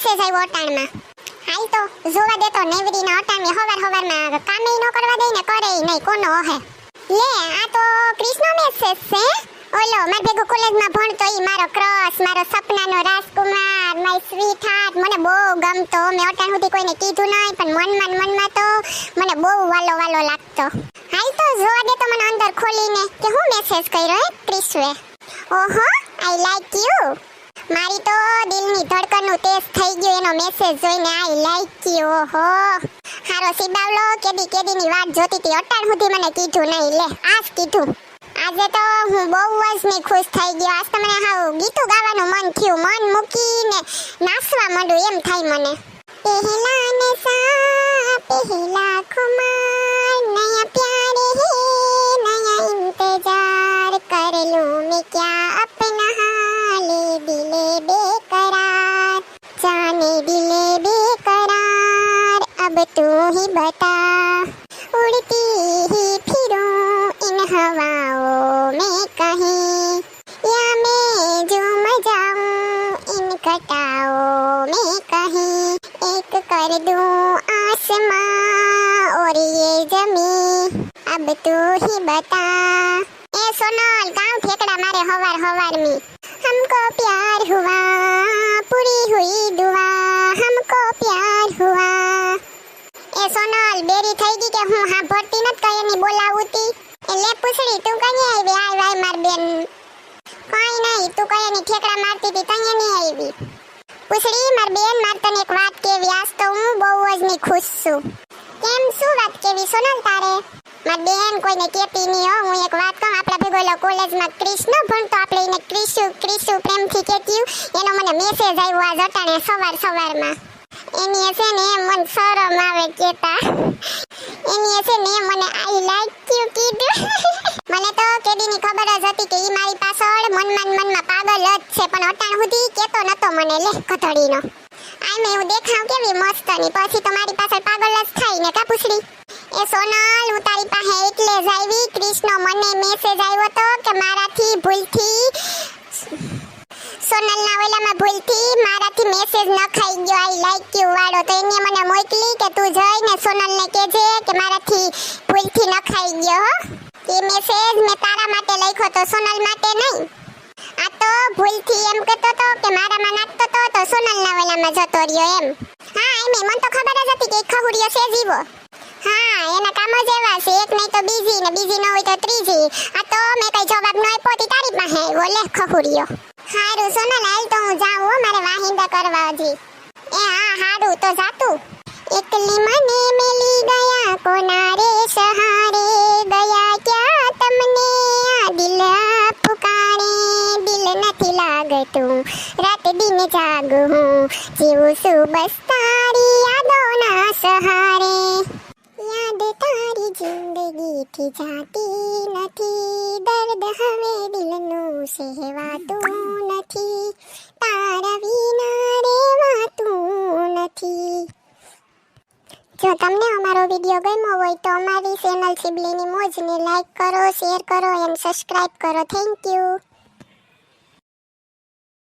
Message આવ્યો હાલ તો જોવા દે તો નેવરીના અટાણની હવાર હવારમાં કામે ન કરવા દે ને કરે નહીં, કોનો હે લે, આ તો કૃષ્ણ મેસેજ છે ઓલો, માર ભેગો કોલેજમાં ભણતો ઈ મારો ક્રશ, મારો સપનાનો રાજકુમાર માય સ્વીટ હાર્ટ મને બહુ ગમતો, મેં અટાણ સુધી કોઈને કીધું નહીં, પણ મનમાં મનમાં તો મને બહુ વાલો વાલો લાગતો. હાલ તો જોવા દે મને અંદર ખોલીને કે હું મેસેજ કર્યો, હે ક્રિશ્વે ઓહો આઈ લાઈક યુ મારી તો દિલની ધડકનનું તેજ થઈ ગયું, એનો મેસેજ જોઈને આ લાઈકી ઓહો. હારો સીબાવલો કેદી કેદીની વાત જોતી હતી. અટાણ સુધી મને કીધું નહીં, લે, આજ કીધું. આજે તો હું બહુ જ ની ખુશ થઈ ગયો. આજ તો મને હાવ ગીતું ગાવાનું મન થયું. મન મૂકીને નાસવા માંડું એમ થાય મને. પહેલા ને સા, પહેલા ખુમાર, નયા પ્યાર હે, નયા ઇંતજાર કર મેં ક્યાં दिले बेकरार, अब तू ही बता। उड़ती ही फिरूं इन हवाओं में कहीं। या मैं झूम जाऊँ इन घटाओं में कहीं। एक कर दूँ आसमां और ये जमी अब तू ही बता। ए सोनल, गाँव ठेकड़ा मारे हवार हवार में। हमको प्यार हुआ, पूरी हुई સોનલ થઈ ગઈ કે હું હા ભરતી નત કઈ ની બોલાવુતી. એ લે પૂછડી, તું કઈ આવી? આય વાય માર બેન. કઈ નહીં તું કઈ ની ઠેકડા મારતી હતી, તઈ ની આવી. પૂછડી, માર બેન, માર તને એક વાત કેવી, આજ તો હું બહુ જ ની ખુશ છું. કેમ, શું વાત કેવી, સોનલ તારે? માર બેન કોઈને કેતી નહીં હો, હું એક વાત કહું, આપણે ભેગોલો કોલેજમાં કૃષ્ણ ભણતો, આપણે એને ક્રિશુ ક્રિશુ પ્રેમથી કહેતી એનો મને મેસેજ આવ્યો આજ અટાણે સવાર સવારમાં એની હશે ને મને શરમ આવે કેતા. એની હશે ને મને આઈ લાઈક યુ કીધું મને તો કેદીની ખબર જ હતી કે ઈ મારી પાછળ મનમાં મનમાં પાગલ જ છે, પણ અટાણ સુધી કેતો નતો મને, લે કથળીનો આઈ મેં હું દેખાવ કેવી મસ્તની પછી તો મારી પાછળ પાગલ જ થાય ને કા પૂછડી એ સોનલ, હું તારી પાસે એટલે જ આવી. કૃષ્ણ મને મેસેજ આવ્યો તો કે મારાથી ભૂલથી સોનલના ઓલામાં ભૂલથી મારાથી મેસેજ ન ખાઈ ગયો. આઈ લાઈક યુ વાળો. તો એને મને મોકલી કે તું જઈને સોનલને કહેજે કે મારાથી ભૂલથી ન ખાઈ ગયો, હો. એ મેસેજ મેં તારા માટે લખ્યો તો સોનલ માટે નહીં. આ તો ભૂલથી એમ કહેતો તો કે મારામાં નાખતો તો તો સોનલના ઓલામાં જતો રહ્યો એમ. હા, એમ મને તો ખબર જ હતી કે એક ખહુડિયો છે જીવો. હા, એના કામ જ એવા છે. એક નહીં તો બીજી ને બીજી ન હોય તો ત્રીજી. આ તો મેં કઈ જવાબ ન આપ્યો તારી પાસે આવ્યો લે ખખુરિયો હારું, સોનલ, હાલ તો હું જાઉં હો, મારે વાહિંદા કરવા હજી. એ હા, હારું, તો જાતું એકલી મને મેલી ગયા કોના રે સહારે ગયા ક્યાં તમને આ દિલ પુકારે? દિલ નથી લાગતું, રાત દિન જાગું હું. જીવું છું બસ તારી યાદોના સહારે? યાદ તારી જિંદગીથી જાતી નથી દર્દ હવે દિલનું સહેવાતું નથી તારા વિના રહેવાતું નથી જો તમને અમારો વીડિયો ગમ્યો હોય તો અમારી ચેનલ સિબલીની મોજને લાઈક કરો શેર કરો એન્ડ સબસ્ક્રાઈબ કરો. Thank you